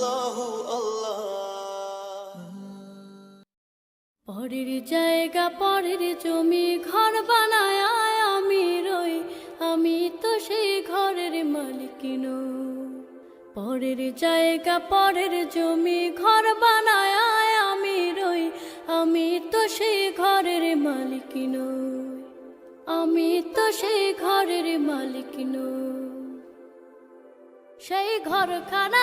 আল্লাহু আল্লাহ। পরের জায়গা, পরের জমি, ঘর বানায় আমি রই, আমি তো সেই ঘরের মালিক। পরের জায়গা, পরের জমি, ঘর বানায় আমি রই, আমি তো সেই ঘরের মালিক নই। আমি তো সেই ঘরের মালিক নই। সেই ঘরখানা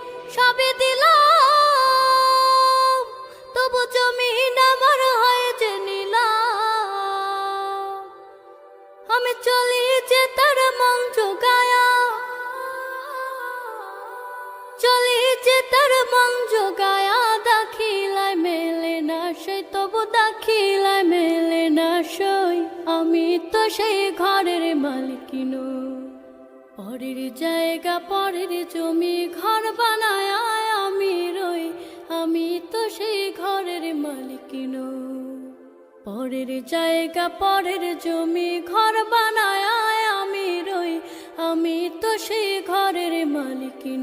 চলি যে তার মন জোগায়া। চলি যে তার মন তবু দাখিলায় মেলে না আমি তো সেই ঘরের মালিকিন। পরের জায়গা, পরের জমি, ঘর বানায় আমি রই। আমি তো সেই ঘরের মালিকিন। পরের জায়গা, পরের জমি, ঘর বানায়